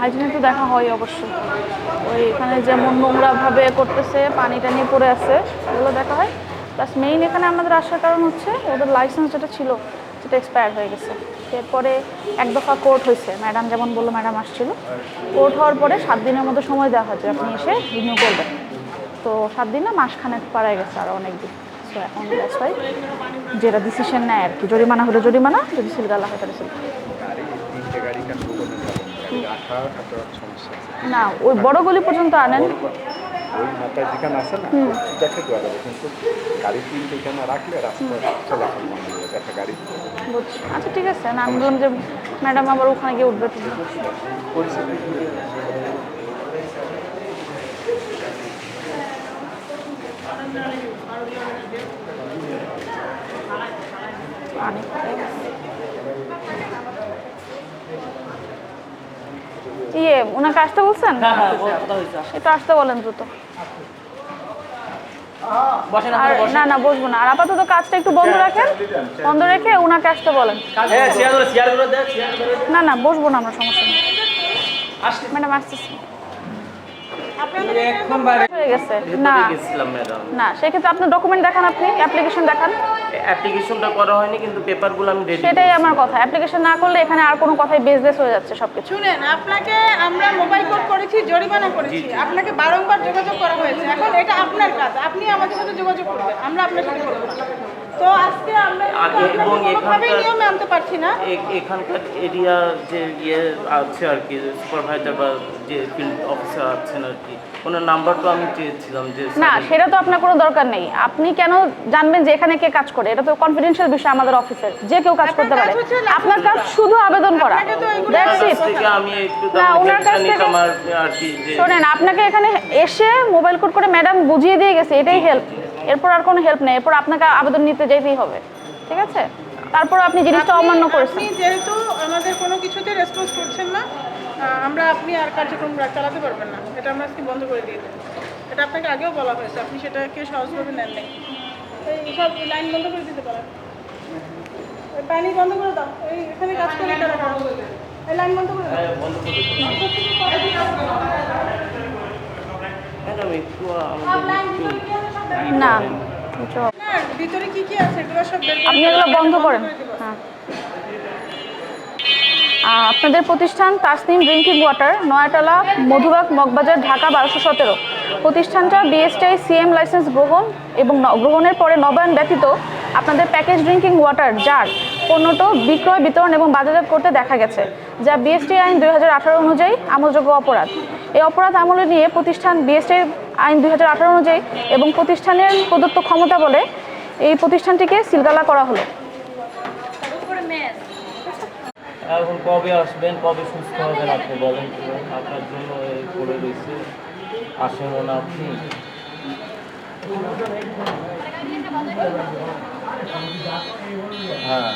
হাইজিনে তো দেখা হয় অবশ্যই ওই এখানে যেমন নোংরাভাবে করতেছে, পানি টানি পড়ে আছে এগুলো দেখা হয়। প্লাস মেইন এখানে আমাদের আসার কারণ হচ্ছে, ওদের লাইসেন্স যেটা ছিল, সেটা এক্সপায়ার হয়ে গেছে। এরপরে এক দফা কোর্ট হয়েছে। ম্যাডাম যেমন বলল ম্যাডাম আসছিল। কোর্ট হওয়ার পরে সাত দিনের মধ্যে সময় দেওয়া হয়েছে। আপনি এসে রিনিউ করবেন। তো সাত দিন না, মাসখানেক পাড়ায় গেছে আরও অনেক দিন সো এখন দ্যাটস যেটা ডিসিশন নেয় আর কি। জরিমানা হলে জরিমানা, যদি সিলগালা হয় তাহলে সিলগালা। না? আছে ওই বড় গলি পর্যন্ত আনেন। ওই মাথায় যেখানে আছে না দেখে দেওয়া যাবে কিন্তু গাড়ি তিনটে এখানে রাখলে রাস্তা চলাচল বন্ধ হয়ে যাবে একটা গাড়ি। আচ্ছা ঠিক আছে না আমি বললাম যে ম্যাডাম আবার ওখানে গিয়ে উঠবে। তুমি পরিস্থিতি পানি পড়ে গেছে। ইয়ে ওনাকে আসতে বলছেন? হ্যাঁ হ্যাঁ একটু আসতে বলেন দ্রুত। আর না না বসবো না। আর আপাতত কাজটা একটু বন্ধ রাখেন। বন্ধ রেখে ওনাকে আসতে বলেন। হ্যাঁ না না বসবো না আমরা সমস্যা নেই। ম্যাডাম আসতেছি। হয়ে গেছে। না। গেছিলাম ম্যাডাম। না সেক্ষেত্রে আপনার ডকুমেন্ট দেখান আপনি অ্যাপ্লিকেশন দেখান। অ্যাপ্লিকেশনটা করা হয়নি কিন্তু পেপারগুলো আমি রেডি সেটাই আমার কথা। অ্যাপ্লিকেশন না করলে এখানে আর কোনো কথাই বেসলেস হয়ে যাচ্ছে সব কিছু শুনেন আপনাকে আমরা মোবাইল কোড করেছি জরিমানা করেছি। আপনাকে বারংবার যোগাযোগ করা হয়েছে। এখন এটা আপনার কাজ আপনি আমাদের সাথে যোগাযোগ করবেন আমরা আপনার সাথে করব। না। তো আজকে আমরা এবং আপনাকে এখানকার- নিয়মে আনতে পারছি না। এখানকার এরিয়া যে ইয়ে আছে আর কি সুপারভাইজার বা যে ফিল্ড অফিসার আছেন আর কি ওনার নাম্বারটা আমি চেয়েছিলাম যে না সেটা তো আপনার কোনো দরকার নেই। আপনি কেন জানবেন যে এখানে কে কাজ করে? এটা তো কনফিডেন্সিয়াল বিষয় আমাদের অফিসের যে কেউ কাজ করতে পারে। আপনার কাজ শুধু আবেদন করা। আপনাকে তো দ্যাটস ইট আমি একটু না, ওনার কাছ থেকে- শোনেন আপনাকে এখানে এসে মোবাইল কোড করে ম্যাডাম বুঝিয়ে দিয়ে গেছে এটাই হেল্প এরপর আর কোনো হেল্প নেই। এরপর আপনাকে আবেদন নিতে যেতেই হবে। ঠিক আছে? তারপর আপনি জিনিসটা অমান্য করেছেন। আপনি যেহেতু আমাদের কোনো কিছুতে রেসপন্স করছেন না আমরা আপনি আর কার্যক্রম চালাতে পারবেন না। এটা আমরা আজকে বন্ধ করে দিয়ে দেবো। এটা আপনাকে আগেও বলা হয়েছে। আপনি সেটাকে সহজভাবে নেন নাই এই সব লাইন বন্ধ করে দিতে পারেন। পানি বন্ধ করে দাও। এই এখানে কাজ করে? এই লাইন বন্ধ করে দাও হ্যাঁ, বন্ধ করে দিন। ম্যাডাম একটু না। ভিতরে কি কি আছে? এগুলো সব আপনি এগুলো বন্ধ করেন। হ্যাঁ। আপনাদের প্রতিষ্ঠান তাসনিম ড্রিঙ্কিং ওয়াটার নয়াটালা মধুবাগ মগবাজার ঢাকা বারোশো সতেরো। প্রতিষ্ঠানটা বিএসটিআই সিএম লাইসেন্স গ্রহণ এবং ন- গ্রহণের পরে নবায়ন ব্যতীত আপনাদের প্যাকেজ ড্রিঙ্কিং ওয়াটার যার পণ্যটো বিক্রয় বিতরণ এবং বাজারজাত করতে দেখা গেছে যা বিএসটি আইন দুই হাজার আঠারো অনুযায়ী আমলযোগ্য অপরাধ। এই অপরাধ আমলে নিয়ে প্রতিষ্ঠান বিএসটি আইন দুই হাজার আঠারো অনুযায়ী এবং প্রতিষ্ঠানের প্রদত্ত ক্ষমতা বলে এই প্রতিষ্ঠানটিকে সিলগালা করা হলো। এখন কবে আসবেন, কবে সুস্থ হবেন আপনি বলেন আপনার জন্য না আপনি হ্যাঁ।